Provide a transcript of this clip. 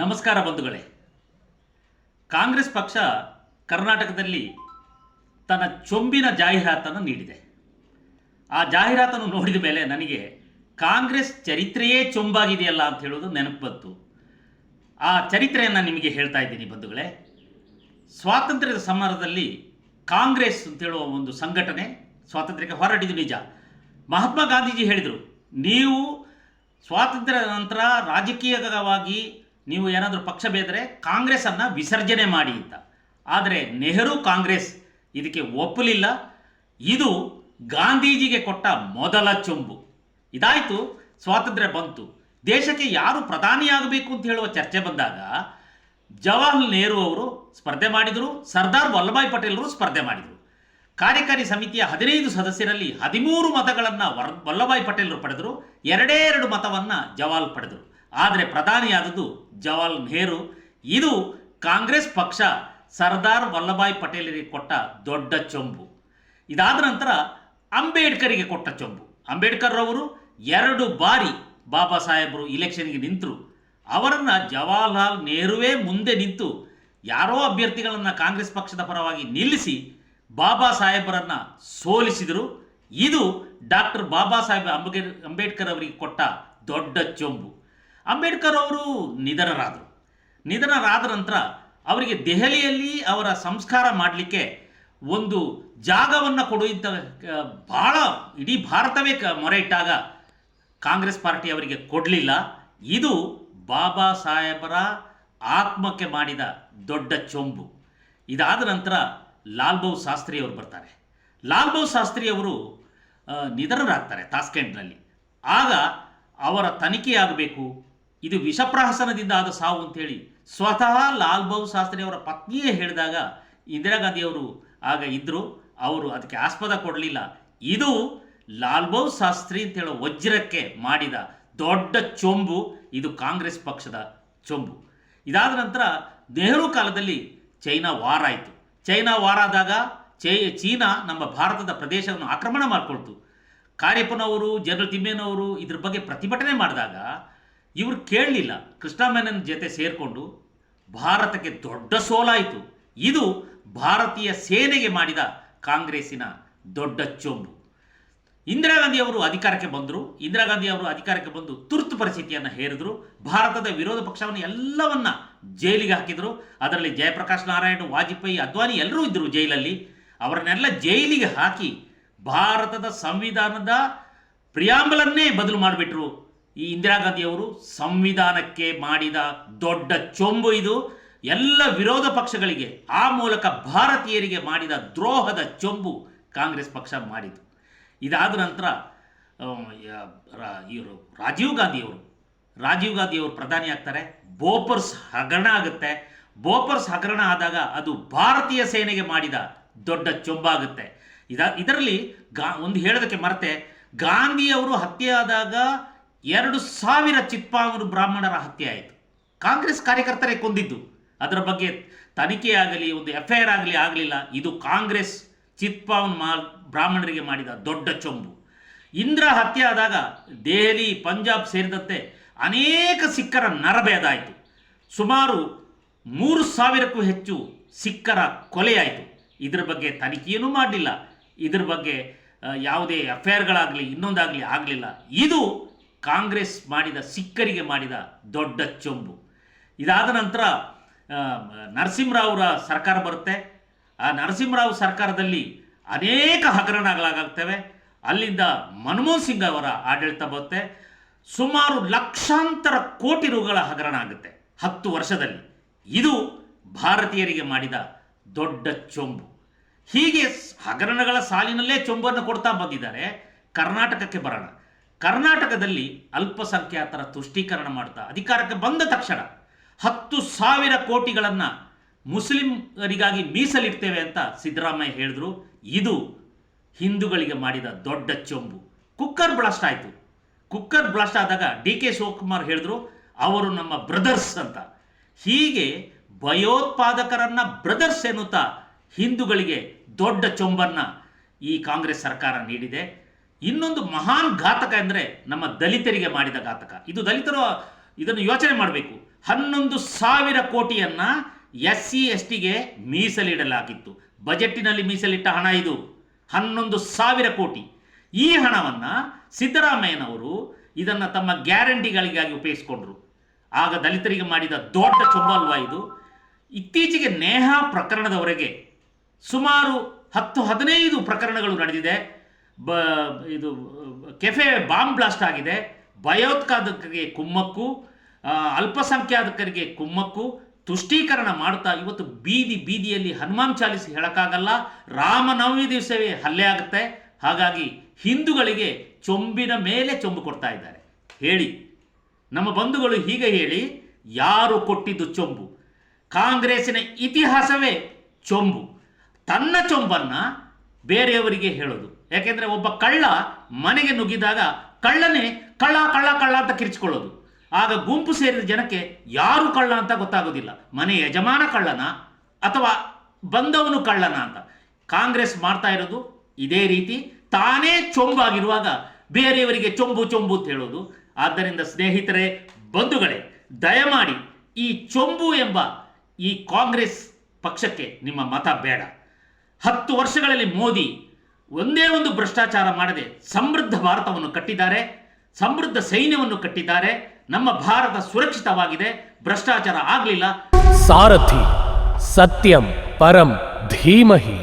ನಮಸ್ಕಾರ ಬಂಧುಗಳೇ. ಕಾಂಗ್ರೆಸ್ ಪಕ್ಷ ಕರ್ನಾಟಕದಲ್ಲಿ ತನ್ನ ಚೊಂಬಿನ ಜಾಹೀರಾತನ್ನು ನೀಡಿದೆ. ಆ ಜಾಹೀರಾತನ್ನು ನೋಡಿದ ಮೇಲೆ ನನಗೆ ಕಾಂಗ್ರೆಸ್ ಚರಿತ್ರೆಯೇ ಚೊಂಬಾಗಿದೆಯಲ್ಲ ಅಂತ ಹೇಳೋದು ನೆನಪು ಬಂತು. ಆ ಚರಿತ್ರೆಯನ್ನು ನಿಮಗೆ ಹೇಳ್ತಾ ಇದ್ದೀನಿ ಬಂಧುಗಳೇ. ಸ್ವಾತಂತ್ರ್ಯದ ಸಮರದಲ್ಲಿ ಕಾಂಗ್ರೆಸ್ ಅಂತ ಹೇಳುವ ಒಂದು ಸಂಘಟನೆ, ಸ್ವಾತಂತ್ರ್ಯಕ್ಕೆ ಹೋರಾಡಿದ್ದು ನಿಜ. ಮಹಾತ್ಮ ಗಾಂಧೀಜಿ ಹೇಳಿದರು, ನೀವು ಸ್ವಾತಂತ್ರ್ಯದ ನಂತರ ರಾಜಕೀಯವಾಗಿ ನೀವು ಏನಾದರೂ ಪಕ್ಷ ಬೇದರೆ ಕಾಂಗ್ರೆಸ್ಸನ್ನು ವಿಸರ್ಜನೆ ಮಾಡಿ ಅಂತ. ಆದರೆ ನೆಹರು ಕಾಂಗ್ರೆಸ್ ಇದಕ್ಕೆ ಒಪ್ಪಲಿಲ್ಲ. ಇದು ಗಾಂಧೀಜಿಗೆ ಕೊಟ್ಟ ಮೊದಲ ಚೊಂಬು. ಇದಾಯಿತು, ಸ್ವಾತಂತ್ರ್ಯ ಬಂತು. ದೇಶಕ್ಕೆ ಯಾರು ಪ್ರಧಾನಿಯಾಗಬೇಕು ಅಂತ ಹೇಳುವ ಚರ್ಚೆ ಬಂದಾಗ ಜವಾಹರ್ಲಾಲ್ ನೆಹರು ಅವರು ಸ್ಪರ್ಧೆ ಮಾಡಿದರು, ಸರ್ದಾರ್ ವಲ್ಲಭಾಯ್ ಪಟೇಲರು ಸ್ಪರ್ಧೆ ಮಾಡಿದರು. ಕಾರ್ಯಕಾರಿ ಸಮಿತಿಯ ಹದಿನೈದು ಸದಸ್ಯರಲ್ಲಿ ಹದಿಮೂರು ಮತಗಳನ್ನು ವರ್ ವಲ್ಲಭಾಯ್ ಪಟೇಲರು ಪಡೆದರು, ಎರಡೇ ಎರಡು ಮತವನ್ನು ಜವಾಲ್ ಪಡೆದರು. ಆದರೆ ಪ್ರಧಾನಿಯಾದದ್ದು ಜವಾಹರ್ಲಾಲ್ ನೆಹರು. ಇದು ಕಾಂಗ್ರೆಸ್ ಪಕ್ಷ ಸರ್ದಾರ್ ವಲ್ಲಭಾಯ್ ಪಟೇಲರಿಗೆ ಕೊಟ್ಟ ದೊಡ್ಡ ಚೊಂಬು. ಇದಾದ ನಂತರ ಅಂಬೇಡ್ಕರಿಗೆ ಕೊಟ್ಟ ಚೊಂಬು. ಅಂಬೇಡ್ಕರ್ ಅವರು ಎರಡು ಬಾರಿ ಬಾಬಾ ಸಾಹೇಬರು ಇಲೆಕ್ಷನ್ಗೆ ನಿಂತರು. ಅವರನ್ನು ಜವಾಹರ್ಲಾಲ್ ನೆಹರುವೇ ಮುಂದೆ ನಿಂತು ಯಾರೋ ಅಭ್ಯರ್ಥಿಗಳನ್ನು ಕಾಂಗ್ರೆಸ್ ಪಕ್ಷದ ಪರವಾಗಿ ನಿಲ್ಲಿಸಿ ಬಾಬಾ ಸಾಹೇಬರನ್ನು ಸೋಲಿಸಿದರು. ಇದು ಡಾಕ್ಟರ್ ಬಾಬಾ ಸಾಹೇಬ್ ಅಂಬೇಡ್ ಅಂಬೇಡ್ಕರ್ ಅವರಿಗೆ ಕೊಟ್ಟ ದೊಡ್ಡ ಚೊಂಬು. ಅಂಬೇಡ್ಕರ್ ಅವರು ನಿಧನರಾದರು. ನಿಧನರಾದ ನಂತರ ಅವರಿಗೆ ದೆಹಲಿಯಲ್ಲಿ ಅವರ ಸಂಸ್ಕಾರ ಮಾಡಲಿಕ್ಕೆ ಒಂದು ಜಾಗವನ್ನು ಕೊಡುವಂಥ ಭಾಳ ಇಡೀ ಭಾರತವೇ ಕ ಮೊರೆ ಇಟ್ಟಾಗ ಕಾಂಗ್ರೆಸ್ ಪಾರ್ಟಿ ಅವರಿಗೆ ಕೊಡಲಿಲ್ಲ. ಇದು ಬಾಬಾ ಸಾಹೇಬರ ಆತ್ಮಕ್ಕೆ ಮಾಡಿದ ದೊಡ್ಡ ಚೊಂಬು. ಇದಾದ ನಂತರ ಲಾಲ್ ಬಹು ಶಾಸ್ತ್ರಿಯವರು ಬರ್ತಾರೆ. ಲಾಲ್ ಬಹು ಶಾಸ್ತ್ರಿ ಅವರು ಆ, ನಿಧನರಾಗ್ತಾರೆ ತಾಸ್ಕೆಂಟ್ನಲ್ಲಿ. ಆಗ ಅವರ ತನಿಖೆಯಾಗಬೇಕು ಇದು ವಿಷಪ್ರಹಸನದಿಂದ ಆದ ಸಾವು ಅಂತೇಳಿ ಸ್ವತಃ ಲಾಲ್ ಬಹದ್ದೂರ್ ಶಾಸ್ತ್ರಿ ಅವರ ಪತ್ನಿಯೇ ಹೇಳಿದಾಗ ಇಂದಿರಾ ಗಾಂಧಿಯವರು ಆಗ ಇದ್ದರು ಅವರು ಅದಕ್ಕೆ ಆಸ್ಪದ ಕೊಡಲಿಲ್ಲ. ಇದು ಲಾಲ್ ಬಹದ್ದೂರ್ ಶಾಸ್ತ್ರಿ ಅಂತ ಹೇಳೋ ವಜ್ರಕ್ಕೆ ಮಾಡಿದ ದೊಡ್ಡ ಚೊಂಬು, ಇದು ಕಾಂಗ್ರೆಸ್ ಪಕ್ಷದ ಚೊಂಬು. ಇದಾದ ನಂತರ ನೆಹರು ಕಾಲದಲ್ಲಿ ಚೈನಾ ವಾರ್ ಆಯಿತು. ಚೈನಾ ವಾರ್ ಆದಾಗ ಚೈ, ಚೀನಾ ನಮ್ಮ ಭಾರತದ ಪ್ರದೇಶವನ್ನು ಆಕ್ರಮಣ ಮಾಡಿಕೊಳ್ತು. ಕಾರ್ಯಪ್ಪನವರು, ಜನರಲ್ ತಿಮ್ಮೇನವರು ಇದ್ರ ಬಗ್ಗೆ ಪ್ರತಿಭಟನೆ ಮಾಡಿದಾಗ ಇವರು ಕೇಳಲಿಲ್ಲ. ಕೃಷ್ಣಮೇನನ್ ಜೊತೆ ಸೇರಿಕೊಂಡು ಭಾರತಕ್ಕೆ ದೊಡ್ಡ ಸೋಲಾಯಿತು. ಇದು ಭಾರತೀಯ ಸೇನೆಗೆ ಮಾಡಿದ ಕಾಂಗ್ರೆಸ್ಸಿನ ದೊಡ್ಡ ಚೊಂಬು. ಇಂದಿರಾ ಗಾಂಧಿ ಅವರು ಅಧಿಕಾರಕ್ಕೆ ಬಂದರು. ಇಂದಿರಾ ಗಾಂಧಿ ಅವರು ಅಧಿಕಾರಕ್ಕೆ ಬಂದು ತುರ್ತು ಪರಿಸ್ಥಿತಿಯನ್ನು ಹೇರಿದ್ರು. ಭಾರತದ ವಿರೋಧ ಪಕ್ಷವನ್ನು ಎಲ್ಲವನ್ನ ಜೈಲಿಗೆ ಹಾಕಿದರು. ಅದರಲ್ಲಿ ಜಯಪ್ರಕಾಶ್ ನಾರಾಯಣ್, ವಾಜಪೇಯಿ, ಅದ್ವಾನಿ ಎಲ್ಲರೂ ಇದ್ದರು ಜೈಲಲ್ಲಿ. ಅವರನ್ನೆಲ್ಲ ಜೈಲಿಗೆ ಹಾಕಿ ಭಾರತದ ಸಂವಿಧಾನದ ಪ್ರಿಯಾಂಬಲನ್ನೇ ಬದಲು ಮಾಡಿಬಿಟ್ರು. ಈ ಇಂದಿರಾ ಗಾಂಧಿ ಅವರು ಸಂವಿಧಾನಕ್ಕೆ ಮಾಡಿದ ದೊಡ್ಡ ಚೊಂಬು ಇದು. ಎಲ್ಲ ವಿರೋಧ ಪಕ್ಷಗಳಿಗೆ, ಆ ಮೂಲಕ ಭಾರತೀಯರಿಗೆ ಮಾಡಿದ ದ್ರೋಹದ ಚೊಂಬು ಕಾಂಗ್ರೆಸ್ ಪಕ್ಷ ಮಾಡಿತು ಇದಾದ ನಂತರ ಇವರು ರಾಜೀವ್ ಗಾಂಧಿಯವರು ರಾಜೀವ್ ಗಾಂಧಿಯವರು ಪ್ರಧಾನಿ ಆಗ್ತಾರೆ. ಬೋಪರ್ಸ್ ಹಗರಣ ಆಗುತ್ತೆ. ಬೋಪರ್ಸ್ ಹಗರಣ ಆದಾಗ ಅದು ಭಾರತೀಯ ಸೇನೆಗೆ ಮಾಡಿದ ದೊಡ್ಡ ಚೊಂಬಾಗುತ್ತೆ. ಇದ, ಇದರಲ್ಲಿ ಗಾ, ಒಂದು ಹೇಳೋದಕ್ಕೆ ಮರೆತೆ ಗಾಂಧಿಯವರು ಹತ್ಯೆ ಆದಾಗ ಎರಡು ಸಾವಿರ ಚಿತ್ಪಾವರು ಬ್ರಾಹ್ಮಣರ ಹತ್ಯೆ ಆಯಿತು. ಕಾಂಗ್ರೆಸ್ ಕಾರ್ಯಕರ್ತರೇ ಕೊಂದಿದ್ದು. ಅದರ ಬಗ್ಗೆ ತನಿಖೆ ಆಗಲಿ ಒಂದು ಎಫ್ ಐ ಆರ್ ಆಗಲಿ, ಆಗಲಿಲ್ಲ. ಇದು ಕಾಂಗ್ರೆಸ್ ಚಿತ್ಪಾವನ್ ಮಾ, ಬ್ರಾಹ್ಮಣರಿಗೆ ಮಾಡಿದ ದೊಡ್ಡ ಚೊಂಬು. ಇಂದ್ರ ಹತ್ಯೆ ಆದಾಗ ದೆಹಲಿ, ಪಂಜಾಬ್ ಸೇರಿದಂತೆ ಅನೇಕ ಸಿಖ್ಖರ ನರಬೇದಾಯಿತು ಸುಮಾರು ಮೂರು ಸಾವಿರಕ್ಕೂ ಹೆಚ್ಚು ಸಿಖ್ಖರ ಕೊಲೆಯಾಯಿತು. ಇದರ ಬಗ್ಗೆ ತನಿಖೆಯೂ ಮಾಡಲಿಲ್ಲ. ಇದರ ಬಗ್ಗೆ ಯಾವುದೇ ಎಫ್ ಇನ್ನೊಂದಾಗಲಿ ಆಗಲಿಲ್ಲ. ಇದು ಕಾಂಗ್ರೆಸ್ ಮಾಡಿದ, ಸಿಕ್ಕರಿಗೆ ಮಾಡಿದ ದೊಡ್ಡ ಚೊಂಬು. ಇದಾದ ನಂತರ ನರಸಿಂಹರಾವ್ರ ಸರ್ಕಾರ ಬರುತ್ತೆ. ಆ ನರಸಿಂಹರಾವ್ ಸರ್ಕಾರದಲ್ಲಿ ಅನೇಕ ಹಗರಣಗಳಾಗ್ತವೆ. ಅಲ್ಲಿಂದ ಮನಮೋಹನ್ ಸಿಂಗ್ ಅವರ ಆಡಳಿತ ಬರುತ್ತೆ. ಸುಮಾರು ಲಕ್ಷಾಂತರ ಕೋಟಿ ರುಗಳ ಹಗರಣ ಆಗುತ್ತೆ ಹತ್ತು ವರ್ಷದಲ್ಲಿ. ಇದು ಭಾರತೀಯರಿಗೆ ಮಾಡಿದ ದೊಡ್ಡ ಚೊಂಬು. ಹೀಗೆ ಹಗರಣಗಳ ಸಾಲಿನಲ್ಲೇ ಚೊಂಬನ್ನು ಕೊಡ್ತಾ ಬಂದಿದ್ದಾರೆ. ಕರ್ನಾಟಕಕ್ಕೆ ಬರೋಣ. ಕರ್ನಾಟಕದಲ್ಲಿ ಅಲ್ಪಸಂಖ್ಯಾತರ ತುಷ್ಟೀಕರಣ ಮಾಡ್ತಾ ಅಧಿಕಾರಕ್ಕೆ ಬಂದ ತಕ್ಷಣ ಹತ್ತು ಸಾವಿರ ಕೋಟಿಗಳನ್ನು ಮುಸ್ಲಿಮರಿಗಾಗಿ ಮೀಸಲಿಡ್ತೇವೆ ಅಂತ ಸಿದ್ದರಾಮಯ್ಯ ಹೇಳಿದ್ರು. ಇದು ಹಿಂದೂಗಳಿಗೆ ಮಾಡಿದ ದೊಡ್ಡ ಚೊಂಬು. ಕುಕ್ಕರ್ ಬ್ಲಾಸ್ಟ್ ಆಯಿತು. ಕುಕ್ಕರ್ ಬ್ಲಾಸ್ಟ್ ಆದಾಗ ಡಿ ಕೆ ಶಿವಕುಮಾರ್ ಹೇಳಿದ್ರು, ಅವರು ನಮ್ಮ ಬ್ರದರ್ಸ್ ಅಂತ. ಹೀಗೆ ಭಯೋತ್ಪಾದಕರನ್ನ ಬ್ರದರ್ಸ್ ಎನ್ನುತ್ತಾ ಹಿಂದೂಗಳಿಗೆ ದೊಡ್ಡ ಚೊಂಬನ್ನ ಈ ಕಾಂಗ್ರೆಸ್ ಸರ್ಕಾರ ನೀಡಿದೆ. ಇನ್ನೊಂದು ಮಹಾನ್ ಘಾತಕ ಅಂದರೆ ನಮ್ಮ ದಲಿತರಿಗೆ ಮಾಡಿದ ಘಾತಕ. ಇದು ದಲಿತರು ಇದನ್ನು ಯೋಚನೆ ಮಾಡಬೇಕು. ಹನ್ನೊಂದು ಸಾವಿರ ಕೋಟಿಯನ್ನ ಎಸ್ ಸಿ ಎಸ್ ಟಿಗೆ ಮೀಸಲಿಡಲಾಗಿತ್ತು. ಬಜೆಟ್ಟಿನಲ್ಲಿ ಮೀಸಲಿಟ್ಟ ಹಣ ಇದು. ಹನ್ನೊಂದು ಸಾವಿರ ಕೋಟಿ. ಈ ಹಣವನ್ನು ಸಿದ್ದರಾಮಯ್ಯನವರು ಇದನ್ನು ತಮ್ಮ ಗ್ಯಾರಂಟಿಗಳಿಗಾಗಿ ಉಪಯೋಗಿಸಿಕೊಂಡ್ರು. ಆಗ ದಲಿತರಿಗೆ ಮಾಡಿದ ದೊಡ್ಡ ಚೊಂಬಲ್ವ ಇದು. ಇತ್ತೀಚೆಗೆ ನೇಹಾ ಪ್ರಕರಣದವರೆಗೆ ಸುಮಾರು ಹತ್ತು, ಹದಿನೈದು ಪ್ರಕರಣಗಳು ನಡೆದಿದೆ. ಬ, ಇದು, ಕೆಫೆ ಬಾಂಬ್ ಬ್ಲಾಸ್ಟ್ ಆಗಿದೆ. ಭಯೋತ್ಪಾದಕರಿಗೆ ಕುಮ್ಮಕ್ಕು ಅಲ್ಪಸಂಖ್ಯಾತಕರಿಗೆ ಕುಮ್ಮಕ್ಕು, ತುಷ್ಟೀಕರಣ ಮಾಡ್ತಾ ಇವತ್ತು ಬೀದಿ ಬೀದಿಯಲ್ಲಿ ಹನುಮಾನ್ ಚಾಲಿಸಿ ಹೇಳೋಕ್ಕಾಗಲ್ಲ. ರಾಮನವಮಿ ದಿವಸವೇ ಹಲ್ಲೆ ಆಗುತ್ತೆ. ಹಾಗಾಗಿ ಹಿಂದೂಗಳಿಗೆ ಚೊಂಬಿನ ಮೇಲೆ ಚೊಂಬು ಕೊಡ್ತಾ ಇದ್ದಾರೆ. ಹೇಳಿ. ನಮ್ಮ ಬಂಧುಗಳು ಹೀಗೆ ಹೇಳಿ, ಯಾರು ಕೊಟ್ಟಿದ್ದು ಚೊಂಬು? ಕಾಂಗ್ರೆಸ್ಸಿನ ಇತಿಹಾಸವೇ ಚೊಂಬು. ತನ್ನ ಚೊಂಬನ್ನ ಬೇರೆಯವರಿಗೆ ಹೇಳೋದು. ಯಾಕೆಂದ್ರೆ ಒಬ್ಬ ಕಳ್ಳ ಮನೆಗೆ ನುಗ್ಗಿದಾಗ ಕಳ್ಳನೇ ಕಳ್ಳ ಕಳ್ಳ ಕಳ್ಳ ಅಂತ ಕಿರ್ಚಿಕೊಳ್ಳೋದು. ಆಗ ಗುಂಪು ಸೇರಿದ ಜನಕ್ಕೆ ಯಾರು ಕಳ್ಳ ಅಂತ ಗೊತ್ತಾಗೋದಿಲ್ಲ. ಮನೆ ಯಜಮಾನ ಕಳ್ಳನ ಅಥವಾ ಬಂದವನು ಕಳ್ಳನ ಅಂತ. ಕಾಂಗ್ರೆಸ್ ಮಾಡ್ತಾ ಇರೋದು ಇದೇ ರೀತಿ. ತಾನೇ ಚೊಂಬಾಗಿರುವಾಗ ಬೇರೆಯವರಿಗೆ ಚೊಂಬು ಚೊಂಬು ಅಂತ ಹೇಳೋದು. ಆದ್ದರಿಂದ ಸ್ನೇಹಿತರೆ, ಬಂಧುಗಳೇ, ದಯಮಾಡಿ ಈ ಚೊಂಬು ಎಂಬ ಈ ಕಾಂಗ್ರೆಸ್ ಪಕ್ಷಕ್ಕೆ ನಿಮ್ಮ ಮತ ಬೇಡ. ಹತ್ತು ವರ್ಷಗಳಲ್ಲಿ ಮೋದಿ ಒಂದೇ ಒಂದು ಭ್ರಷ್ಟಾಚಾರ ಮಾಡದೆ ಸಮೃದ್ಧ ಭಾರತವನ್ನು ಕಟ್ಟಿದ್ದಾರೆ, ಸಮೃದ್ಧ ಸೈನ್ಯವನ್ನು ಕಟ್ಟಿದ್ದಾರೆ, ನಮ್ಮ ಭಾರತ ಸುರಕ್ಷಿತವಾಗಿದೆ, ಭ್ರಷ್ಟಾಚಾರ ಆಗಲಿಲ್ಲ. ಸಾರಥಿ, ಸತ್ಯಂ ಪರಂ ಧೀಮಹಿ.